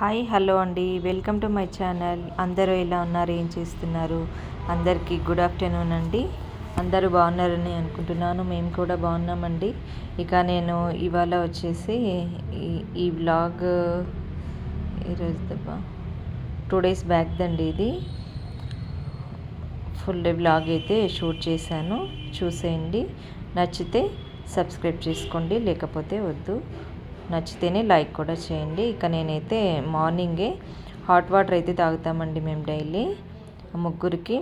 Hi hello అండి. Welcome to my channel. అందరూ ఎలా ఉన్నారు? ఏం చేస్తున్నారు? అందరికీ గుడ్ ఆఫ్టర్నూన్ అండి. అందరూ బాగున్నారని అనుకుంటున్నాను. మేము కూడా బాగున్నామండి. ఇక నేను ఇవాళ వచ్చేసి ఈ- ఈ బ్లాగ్ ఈరోజు దెబ్బ టూ డేస్ బ్యాక్ దండి ఇది. ఫుల్ డే బ్లాగ్ అయితే షూట్ చేశాను. చూసేయండి. నచ్చితే సబ్స్క్రైబ్ చేసుకోండి. లేకపోతే వద్దు. నచ్చితేనే లైక్ కూడా చేయండి. ఇక నేనైతే మార్నింగే హాట్ వాటర్ అయితే తాగుతామండి మేము డైలీ. ముగ్గురికి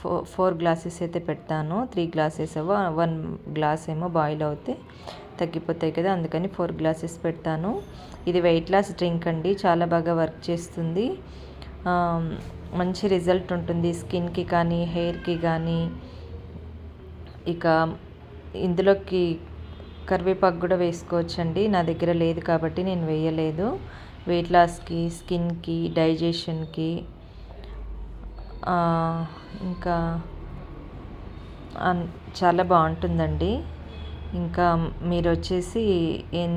ఫో ఫోర్ గ్లాసెస్ అయితే పెడతాను. త్రీ గ్లాసెస్ ఏవో వన్ గ్లాస్ ఏమో బాయిల్ అవుతే తగ్గిపోతాయి కదా అందుకని ఫోర్ గ్లాసెస్ పెడతాను. ఇది వెయిట్ లాస్ డ్రింక్ అండి చాలా బాగా వర్క్ చేస్తుంది. మంచి రిజల్ట్ ఉంటుంది స్కిన్కి కానీ హెయిర్కి కానీ. ఇక ఇందులోకి కరివేపాకు కూడా వేసుకోవచ్చండి. నా దగ్గర లేదు కాబట్టి నేను వేయలేదు. వెయిట్ లాస్కి స్కిన్కి డైజెషన్కి ఇంకా చాలా బాగుంటుందండి. ఇంకా మీరు వచ్చేసి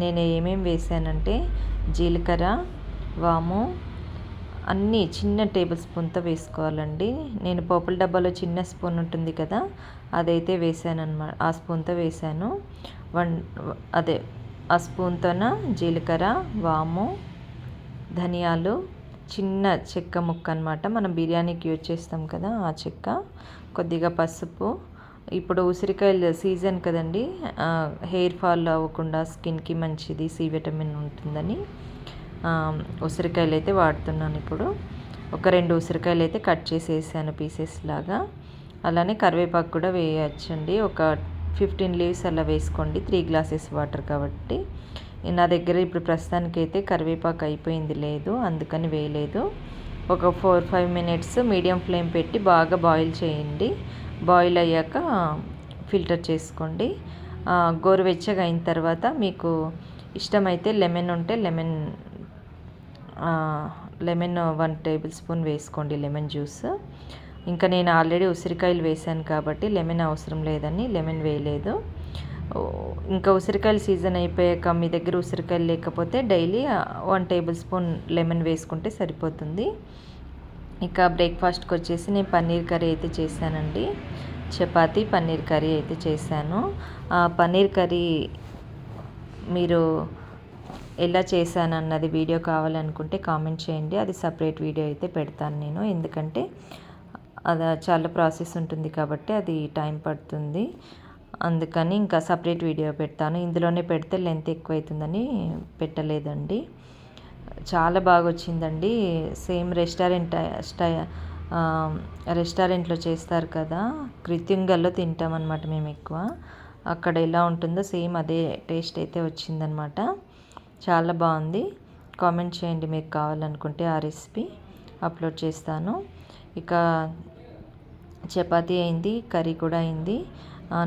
నేను ఏమేమి వేసానంటే జీలకర్ర వాము అన్నీ చిన్న టేబుల్ స్పూన్తో వేసుకోవాలండి. నేను పోపుల డబ్బాలో చిన్న స్పూన్ ఉంటుంది కదా అదైతే వేసాను అనమాట ఆ స్పూన్తో వేసాను. వన్ అదే ఆ స్పూన్తోన జీలకర్ర వాము ధనియాలు చిన్న చెక్క ముక్క అనమాట మనం బిర్యానీకి యూజ్ చేస్తాం కదా ఆ చెక్క. కొద్దిగా పసుపు. ఇప్పుడు ఉసిరికాయల సీజన్ కదండి. హెయిర్ ఫాల్ అవ్వకుండా స్కిన్కి మంచిది సి విటమిన్ ఉంటుందని. ఉసిరికాయలు అయితే వాడుతున్నాను ఇప్పుడు. ఒక రెండు ఉసిరికాయలు అయితే కట్ చేసేసాను పీసెస్ లాగా. అలానే కరివేపాకు కూడా వేయచ్చండి. ఒక ఫిఫ్టీన్ లీవ్స్ అలా వేసుకోండి. త్రీ గ్లాసెస్ వాటర్ కాబట్టి. నా దగ్గర ఇప్పుడు ప్రస్తుతానికి అయితే కరివేపాకు అయిపోయింది లేదు అందుకని వేయలేదు. ఒక four five minutes medium flame పెట్టి బాగా బాయిల్ చేయండి. బాయిల్ అయ్యాక ఫిల్టర్ చేసుకోండి. గోరువెచ్చగా అయిన తర్వాత మీకు ఇష్టమైతే లెమన్ ఉంటే lemon lemon one tablespoon వేసుకోండి లెమన్ జ్యూస్. ఇంకా నేను ఆల్రెడీ ఉసిరికాయలు వేసాను కాబట్టి లెమన్ అవసరం లేదని లెమన్ వేయలేదు. ఇంకా ఉసిరికాయల సీజన్ అయిపోయాక మీ దగ్గర ఉసిరికాయలు లేకపోతే daily one tablespoon lemon వేసుకుంటే సరిపోతుంది. ఇక బ్రేక్ఫాస్ట్కి వచ్చేసి నేను పన్నీర్ కర్రీ అయితే చేశానండి. చపాతి పన్నీర్ కర్రీ అయితే చేశాను. పన్నీర్ కర్రీ మీరు ఎలా చేశాను అన్నది వీడియో కావాలనుకుంటే కామెంట్ చేయండి. అది సపరేట్ వీడియో అయితే పెడతాను నేను. ఎందుకంటే అది చాలా ప్రాసెస్ ఉంటుంది కాబట్టి అది టైం పడుతుంది. అందుకని ఇంకా సపరేట్ వీడియో పెడతాను. ఇందులోనే పెడితే లెంత్ ఎక్కువ అవుతుందని పెట్టలేదండి. చాలా బాగా వచ్చిందండి సేమ్ రెస్టారెంట్ స్టై రెస్టారెంట్లో చేస్తారు కదా కృత్యంగల్లో తింటాం అనమాట మేము ఎక్కువ అక్కడ ఎలా ఉంటుందో సేమ్ అదే టేస్ట్ అయితే వచ్చిందనమాట చాలా బాగుంది. కామెంట్ చేయండి మీకు కావాలనుకుంటే ఆ రెసిపీ అప్లోడ్ చేస్తాను. ఇక చపాతీ అయింది కర్రీ కూడా అయింది.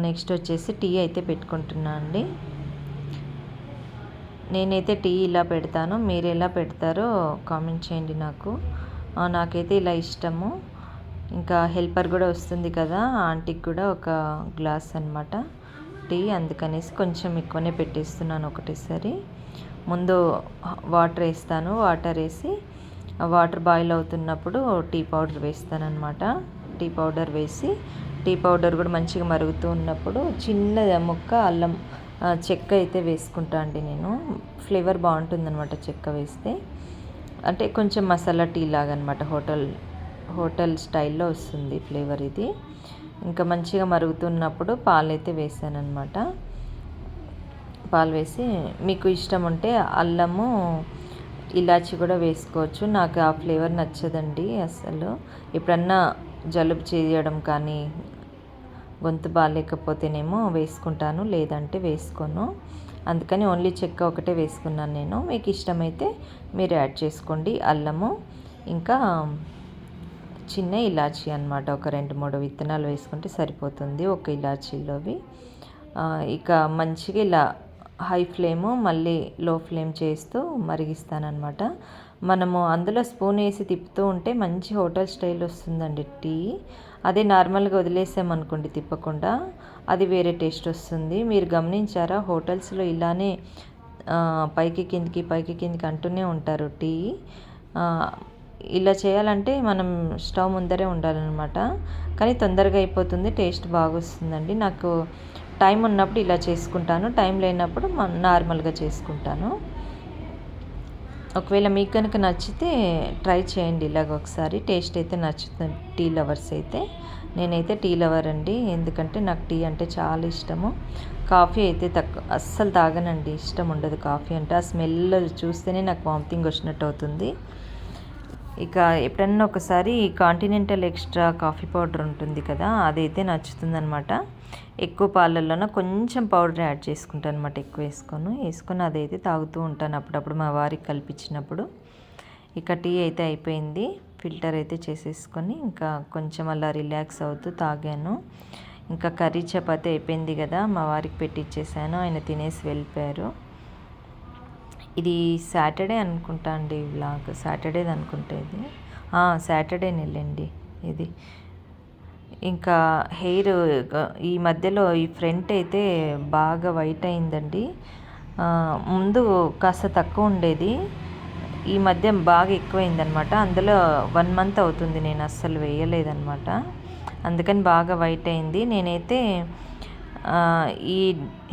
నెక్స్ట్ వచ్చేసి టీ అయితే పెట్టుకుంటున్నా అండి. నేనైతే టీ ఇలా పెడతాను. మీరు ఎలా పెడతారో కామెంట్ చేయండి నాకు. నాకైతే ఇలా ఇష్టము. ఇంకా హెల్పర్ కూడా వస్తుంది కదా ఆంటీకి కూడా ఒక గ్లాస్ అనమాట టీ. అందుకనేసి కొంచెం ఎక్కువనే పెట్టేస్తున్నాను ఒకటేసారి. ముందు వాటర్ వేస్తాను. వాటర్ వేసి వాటర్ బాయిల్ అవుతున్నప్పుడు టీ పౌడర్ వేస్తాను అనమాట టీ పౌడర్ వేసి టీ పౌడర్ కూడా మంచిగా మరుగుతూ ఉన్నప్పుడు చిన్న ముక్క అల్లం చెక్క అయితే వేసుకుంటా అండి నేను. ఫ్లేవర్ బాగుంటుందన్నమాట చెక్క వేస్తే. అంటే కొంచెం మసాలా టీ లాగా అనమాట హోటల్ హోటల్ స్టైల్లో వస్తుంది ఫ్లేవర్ ఇది. ఇంకా మంచిగా మరుగుతున్నప్పుడు పాలు అయితే వేసానమాట పాలు వేసి మీకు ఇష్టం ఉంటే అల్లము ఇలాచి కూడా వేసుకోవచ్చు. నాకు ఆ ఫ్లేవర్ నచ్చదండి అసలు. ఎప్పుడన్నా జలుబు చేయడం కానీ గొంతు బాగాలేకపోతేనేమో వేసుకుంటాను లేదంటే వేసుకోను. అందుకని ఓన్లీ చెక్క ఒకటే వేసుకున్నాను నేను. మీకు ఇష్టమైతే మీరు యాడ్ చేసుకోండి. అల్లము ఇంకా చిన్న ఇలాచీ అన్నమాట. ఒక రెండు మూడు విత్తనాలు వేసుకుంటే సరిపోతుంది ఒక ఇలాచీలోవి. ఇక మంచిగా ఇలా హై ఫ్లేము మళ్ళీ లో ఫ్లేమ్ చేస్తూ మరిగిస్తానమాట మనము అందులో స్పూన్ వేసి తిప్పుతూ ఉంటే మంచి హోటల్ స్టైల్ వస్తుందండి టీ. అదే నార్మల్గా వదిలేసామనుకోండి తిప్పకుండా అది వేరే టేస్ట్ వస్తుంది. మీరు గమనించారా హోటల్స్లో ఇలానే పైకి కిందికి పైకి కిందికి అంటూనే ఉంటారు టీ. ఇలా చేయాలంటే మనం స్టవ్ ముందరే ఉండాలన్నమాట. కానీ తొందరగా అయిపోతుంది టేస్ట్ బాగా వస్తుందండి నాకు టైం ఉన్నప్పుడు ఇలా చేసుకుంటాను టైం లేనప్పుడు నార్మల్గా చేసుకుంటాను. ఒకవేళ మీకు కనుక నచ్చితే ట్రై చేయండి ఇలాగ ఒకసారి. టేస్ట్ అయితే నచ్చుతుంది. టీ లవర్స్ అయితే. నేనైతే టీ లవర్ అండి. ఎందుకంటే నాకు టీ అంటే చాలా ఇష్టము. కాఫీ అయితే తక్కువ అస్సలు తాగనండి. ఇష్టం ఉండదు కాఫీ అంటే. ఆ స్మెల్ చూస్తేనే నాకు వామిటింగ్ వచ్చినట్టు అవుతుంది. ఇక ఎప్పుడన్నా ఒకసారి కాంటినెంటల్ ఎక్స్ట్రా కాఫీ పౌడర్ ఉంటుంది కదా అదైతే నచ్చుతుంది అనమాట ఎక్కువ పాలల్లోన కొంచెం పౌడర్ యాడ్ చేసుకుంటాను అనమాట ఎక్కువ వేసుకొని. వేసుకొని అదైతే తాగుతూ ఉంటాను అప్పుడప్పుడు మా వారికి కల్పించినప్పుడు. ఇక టీ అయితే అయిపోయింది. ఫిల్టర్ అయితే చేసేసుకొని ఇంకా కొంచెం అలా రిలాక్స్ అవుతూ తాగాను. ఇంకా కర్రీ చపాతి అయిపోయింది కదా మా వారికి పెట్టిచ్చేసాను. ఆయన తినేసి వెళ్ళిపోయారు. ఇది సాటర్డే అనుకుంటా అండి వ్లాగ్. సాటర్డేది అనుకుంటా ఇది. సాటర్డే నెల్లండి ఇది. ఇంకా హెయిర్ ఈ మధ్యలో ఈ ఫ్రంట్ అయితే బాగా వైట్ అయిందండి. ముందు కాస్త తక్కువ ఉండేది. ఈ మధ్య బాగా ఎక్కువైందనమాట. అందులో వన్ మంత్ అవుతుంది నేను అస్సలు వేయలేదనమాట. అందుకని బాగా వైట్ అయింది. నేనైతే ఈ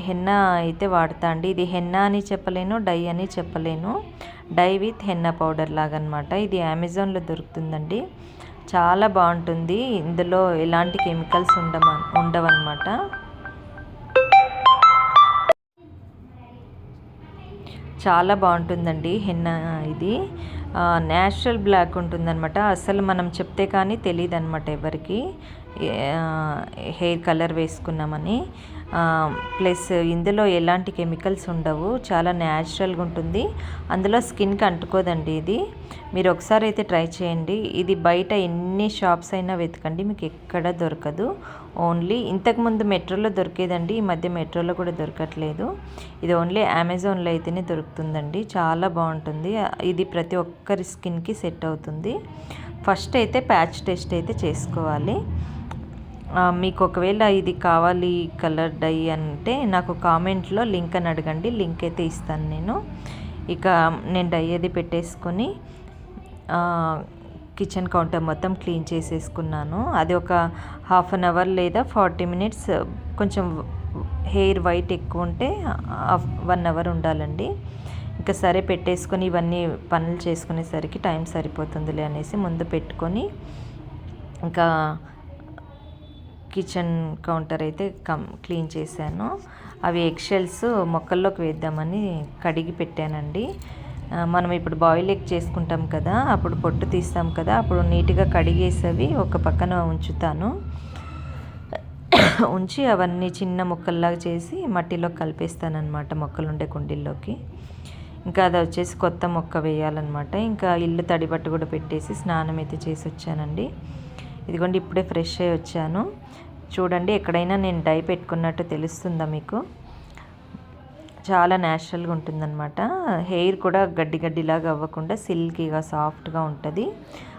హెన్నా అయితే వాడతా అండి. ఇది హెన్నా అని చెప్పలేను డై అని చెప్పలేను. డై విత్ హెన్నా పౌడర్ లాగా అనమాట ఇది అమెజాన్లో దొరుకుతుందండి. చాలా బాగుంటుంది. ఇందులో ఎలాంటి కెమికల్స్ ఉండమ ఉండవన్నమాట చాలా బాగుంటుందండి హెన్న ఇది. న్యాచురల్ బ్లాక్ ఉంటుందన్నమాట అసలు మనం చెప్తే కానీ తెలియదు అనమాట ఎవరికి. Hair colour వేసుకున్నామని. ప్లస్ ఇందులో ఎలాంటి కెమికల్స్ ఉండవు చాలా న్యాచురల్గా ఉంటుంది. అందులో స్కిన్కి అంటుకోదండి ఇది. మీరు ఒకసారి అయితే ట్రై చేయండి. ఇది బయట ఎన్ని షాప్స్ అయినా వెతకండి మీకు ఎక్కడ దొరకదు. ఓన్లీ ఇంతకుముందు మెట్రోలో దొరికేదండి ఈ మధ్య మెట్రోలో కూడా దొరకట్లేదు. ఇది ఓన్లీ అమెజాన్లో అయితేనే దొరుకుతుందండి. చాలా బాగుంటుంది. ఇది ప్రతి ఒక్కరి స్కిన్కి సెట్ అవుతుంది. ఫస్ట్ అయితే ప్యాచ్ టెస్ట్ అయితే చేసుకోవాలి. మీకు ఒకవేళ ఇది కావాలి కలర్ డై అంటే నాకు కామెంట్లో లింక్ అని అడగండి లింక్ అయితే ఇస్తాను నేను. ఇక నేను డై అది పెట్టేసుకొని కిచెన్ కౌంటర్ మొత్తం క్లీన్ చేసేసుకున్నాను. అది ఒక హాఫ్ అన్ అవర్ లేదా ఫార్టీ మినిట్స్ కొంచెం హెయిర్ వైట్ ఎక్కువ ఉంటే వన్ అవర్ ఉండాలండి. ఇంకా సరే పెట్టేసుకొని ఇవన్నీ పనులు చేసుకునేసరికి టైం సరిపోతుందిలే అనేసి ముందు పెట్టుకొని ఇంకా కిచెన్ కౌంటర్ అయితే కం క్లీన్ చేశాను. అవి ఎగ్షెల్స్ మొక్కల్లోకి వేద్దామని కడిగి పెట్టానండి. మనం ఇప్పుడు బాయిల్ ఎగ్ చేసుకుంటాం కదా అప్పుడు పొట్టు తీస్తాం కదా అప్పుడు నీట్గా కడిగేసేవి ఒక పక్కన ఉంచుతాను. ఉంచి అవన్నీ చిన్న ముక్కల్లాగా చేసి మట్టిలో కలిపేస్తానన్నమాట మొక్కలు ఉండే కుండీల్లోకి. ఇంకా అది వచ్చేసి కొత్త మొక్క వేయాలన్నమాట. ఇంకా ఇల్లు తడిబట్టు కూడా పెట్టేసి స్నానం అయితే చేసి వచ్చానండి ఇదిగోండి ఇప్పుడే ఫ్రెష్ అయ్యి వచ్చాను చూడండి ఎక్కడైనా నేను డై పెట్టుకున్నట్టు తెలుస్తుందా మీకు? చాలా న్యాచురల్గా ఉంటుందన్నమాట. హెయిర్ కూడా గడ్డి గడ్డిలాగా అవ్వకుండా సిల్కీగా సాఫ్ట్గా ఉంటుంది.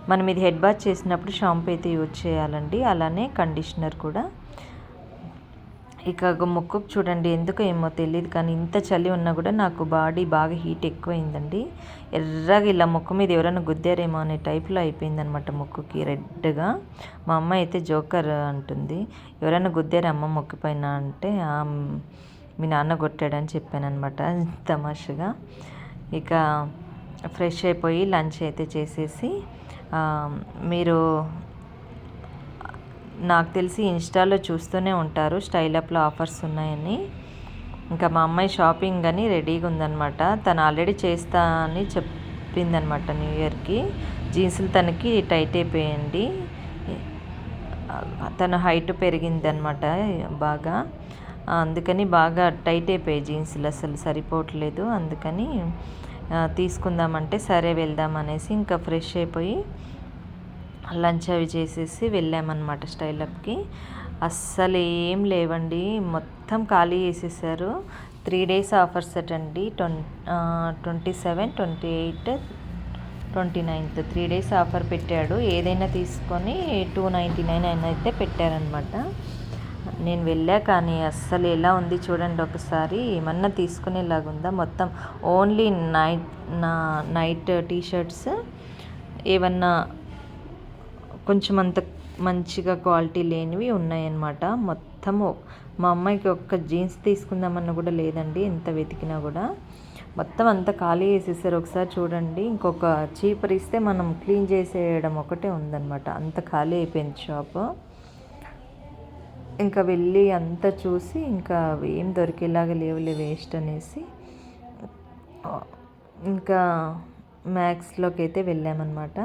మనం ఇది హెడ్ బాత్ చేసినప్పుడు షాంపూ అయితే యూజ్ చేయాలండి. అలానే కండిషనర్ కూడా. ఇక ముక్కుకు చూడండి ఎందుకో ఏమో తెలియదు కానీ ఇంత చలి ఉన్నా కూడా నాకు బాడీ బాగా హీట్ ఎక్కువైందండి. ఎర్రగా ఇలా ముక్కు మీద ఎవరైనా గుద్దారేమో అనే టైప్లో అయిపోయిందనమాట ముక్కుకి రెడ్గా. మా అమ్మ అయితే జోకర్ అంటుంది ఎవరైనా గుద్దారా అమ్మ ముక్కు పైన అంటే మీ నాన్న కొట్టాడని చెప్పానమాట తమాషగా. ఇక ఫ్రెష్ అయిపోయి లంచ్ అయితే చేసేసి మీరు నాకు తెలిసి ఇన్స్టాలో చూస్తూనే ఉంటారు. స్టైల్ అప్లో ఆఫర్స్ ఉన్నాయని. ఇంకా మా అమ్మాయి షాపింగ్ అని రెడీగా ఉందనమాట తను ఆల్రెడీ చేస్తా అని చెప్పిందనమాట న్యూ ఇయర్కి. జీన్సులు తనకి టైట్ అయిపోయండి తన హైట్ పెరిగింది అనమాట బాగా. అందుకని బాగా టైట్ అయిపోయాయి జీన్సులు అసలు సరిపోవట్లేదు. అందుకని తీసుకుందామంటే సరే వెళ్దాం అనేసి ఇంకా ఫ్రెష్ అయిపోయి లంచ్ అవి చేసేసి వెళ్ళామన్నమాట స్టైల్ అప్కి. అస్సలు ఏం లేవండి. మొత్తం ఖాళీ చేసేసారు. Three days offers అటండి twenty twenty seven twenty eight twenty ninth. Three days offer పెట్టాడు. ఏదైనా తీసుకొని టూ నైంటీ నైన్ అయినా అయితే పెట్టారనమాట నేను వెళ్ళా కానీ అస్సలు ఎలా ఉంది చూడండి ఒకసారి. ఏమన్నా తీసుకునేలాగా ఉందా మొత్తం ఓన్లీ నైట్ నా నైట్ టీ షర్ట్స్ ఏమన్నా కొంచెం అంత మంచిగా క్వాలిటీ లేనివి ఉన్నాయన్నమాట. మొత్తము మా అమ్మాయికి ఒక్క జీన్స్ తీసుకుందామన్న కూడా లేదండి ఎంత వెతికినా కూడా. మొత్తం అంతా ఖాళీ వేసేసారు ఒకసారి చూడండి ఇంకొక చీపర్ ఇస్తే మనం క్లీన్ చేసేయడం ఒకటే ఉందన్నమాట. అంత ఖాళీ అయిపోయింది షాప్. ఇంకా వెళ్ళి అంతా చూసి ఇంకా ఏం దొరికేలాగా లేవులే వేస్ట్ అనేసి. ఇంకా మ్యాక్స్లోకి అయితే వెళ్ళామన్నమాట.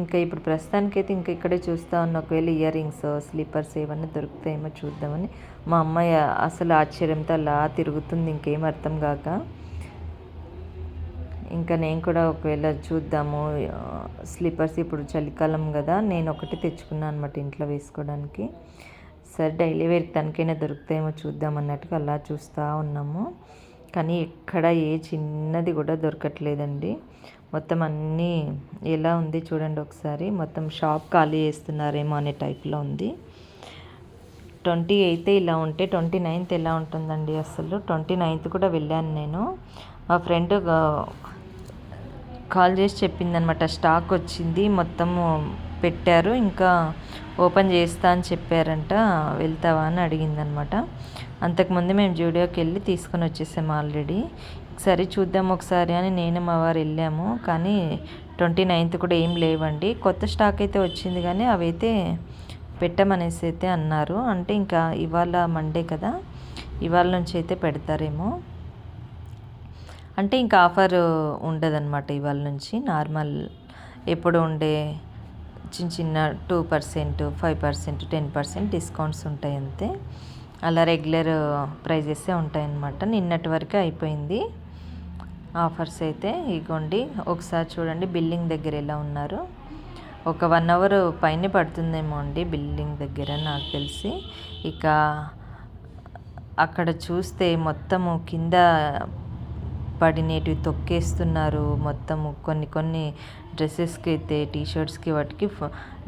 ఇంకా ఇప్పుడు ప్రస్తుతానికైతే ఇంకా ఇక్కడే చూస్తూ ఉన్న. ఒకవేళ ఇయర్ రింగ్స్ స్లీపర్స్ ఏమన్నా దొరుకుతాయేమో చూద్దామని. మా అమ్మాయి అసలు ఆశ్చర్యంతో అలా తిరుగుతుంది ఇంకేం అర్థం కాక. ఇంకా నేను కూడా ఒకవేళ చూద్దాము. స్లీపర్స్ ఇప్పుడు చలికాలం కదా నేను ఒకటి తెచ్చుకున్నాను అనమాట ఇంట్లో వేసుకోవడానికి. సరే డైలీ వేర్ తనకైనా దొరుకుతాయేమో చూద్దాం అన్నట్టుగా అలా చూస్తూ ఉన్నాము. కానీ ఎక్కడ ఏ చిన్నది కూడా దొరకట్లేదండి. మొత్తం అన్నీ ఎలా ఉంది చూడండి ఒకసారి. మొత్తం షాప్ ఖాళీ చేస్తున్నారేమో అనే టైప్లో ఉంది. ట్వంటీ ఎయిత్ ఇలా ఉంటే ట్వంటీ నైన్త్ ఎలా ఉంటుందండి అసలు? ట్వంటీ నైన్త్ కూడా వెళ్ళాను నేను. మా ఫ్రెండ్ కాల్ చేసి చెప్పిందనమాట స్టాక్ వచ్చింది. మొత్తము పెట్టారు. ఇంకా ఓపెన్ చేస్తా అని చెప్పారంట వెళ్తావా అని అడిగిందనమాట. అంతకుముందు మేము జూడియోకి వెళ్ళి తీసుకొని వచ్చేసాము ఆల్రెడీ. సరే చూద్దాం ఒకసారి అని నేను మా వారు వెళ్ళాము. కానీ ట్వంటీ నైన్త్ కూడా ఏం లేవండి. కొత్త స్టాక్ అయితే వచ్చింది కానీ అవైతే పెట్టమనేసి అయితే అన్నారు. అంటే ఇంకా ఇవాళ మండే కదా ఇవాళ నుంచి అయితే పెడతారేమో. అంటే ఇంకా ఆఫర్ ఉండదన్నమాట ఇవాళ నుంచి. నార్మల్ ఎప్పుడు ఉండే చిన్న చిన్న two percent five percent ten percent discounts ఉంటాయి అంతే. అలా రెగ్యులర్ ప్రైజెసే ఉంటాయన్నమాట. నిన్నటి వరకు అయిపోయింది. ఆఫర్స్ అయితే ఇగోండి ఒకసారి చూడండి బిల్డింగ్ దగ్గర ఎలా ఉన్నారు. ఒక వన్ అవర్ పైన పడుతుందేమో అండి బిల్డింగ్ దగ్గర నాకు తెలిసి. ఇక అక్కడ చూస్తే మొత్తము కింద పడినేటివి తొక్కేస్తున్నారు. మొత్తము కొన్ని కొన్ని డ్రెస్సెస్కి అయితే టీషర్ట్స్కి వాటికి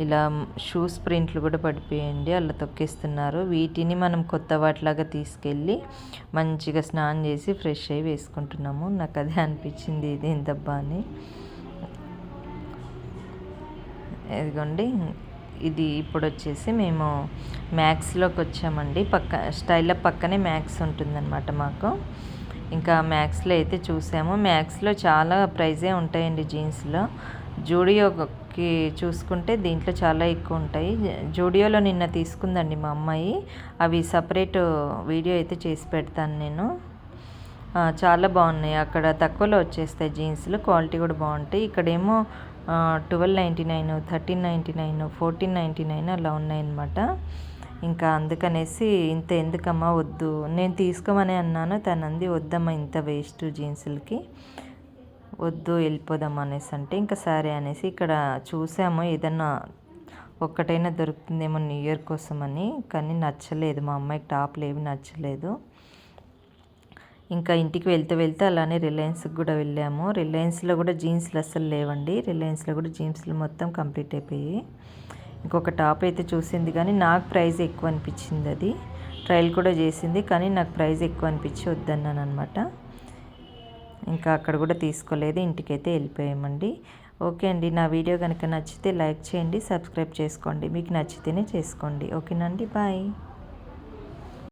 ఇలా షూస్ ప్రింట్లు కూడా పడిపోయండి అలా తొక్కేస్తున్నారు. వీటిని మనం కొత్త వాటిలాగా తీసుకెళ్ళి మంచిగా స్నానం చేసి ఫ్రెష్ అయ్యి వేసుకుంటున్నాము. నాకు అదే అనిపించింది ఇది దబ్బా అని ఇదిగోండి. ఇది ఇప్పుడు వచ్చేసి మేము మ్యాక్స్లోకి వచ్చామండి. పక్క స్టైల్ పక్కనే మ్యాక్స్ ఉంటుందన్నమాట మాకు. ఇంకా మ్యాక్స్లో అయితే చూసాము. మ్యాక్స్లో చాలా ప్రైజే ఉంటాయండి జీన్స్లో. జూడియోకి చూసుకుంటే దీంట్లో చాలా ఎక్కువ ఉంటాయి. జూడియోలో నిన్న తీసుకుందండి మా అమ్మాయి. అవి సపరేట్ వీడియో అయితే చేసి పెడతాను నేను. చాలా బాగున్నాయి. అక్కడ తక్కువలో వచ్చేస్తాయి జీన్స్లు. క్వాలిటీ కూడా బాగుంటాయి. ఇక్కడేమో twelve ninety nine thirteen ninety nine fourteen ninety nine అలా ఉన్నాయన్నమాట. ఇంకా అందుకనేసి ఇంత ఎందుకమ్మా వద్దు. నేను తీసుకోమని అన్నాను. తను అంది వద్దమ్మా ఇంత వేస్ట్ జీన్సులకి. వద్దు వెళ్ళిపోదాం అనేసి అంటే ఇంకా సరే అనేసి ఇక్కడ చూసాము. ఏదన్నా ఒక్కటైనా దొరుకుతుందేమో న్యూ ఇయర్ కోసం అని కానీ నచ్చలేదు. మా అమ్మాయికి టాప్లు ఏవి నచ్చలేదు. ఇంకా ఇంటికి వెళ్తూ వెళ్తే అలానే రిలయన్స్కి కూడా వెళ్ళాము. రిలయన్స్లో కూడా జీన్స్లు అస్సలు లేవండి. రిలయన్స్లో కూడా జీన్స్లు మొత్తం కంప్లీట్ అయిపోయాయి. ఇంకొక టాప్ అయితే చూసింది కానీ నాకు ప్రైస్ ఎక్కువ అనిపించింది అది. ట్రయల్ కూడా చేసింది కానీ నాకు ప్రైస్ ఎక్కువ అనిపించి వద్దన్నాను అనమాట ఇంకా అక్కడ కూడా తీసుకోలేదు ఇంటికైతే వెళ్ళిపోయామండి. ఓకే అండి నా వీడియో కనుక నచ్చితే లైక్ చేయండి సబ్స్క్రైబ్ చేసుకోండి. మీకు నచ్చితేనే చేసుకోండి. ఓకేనండి బాయ్.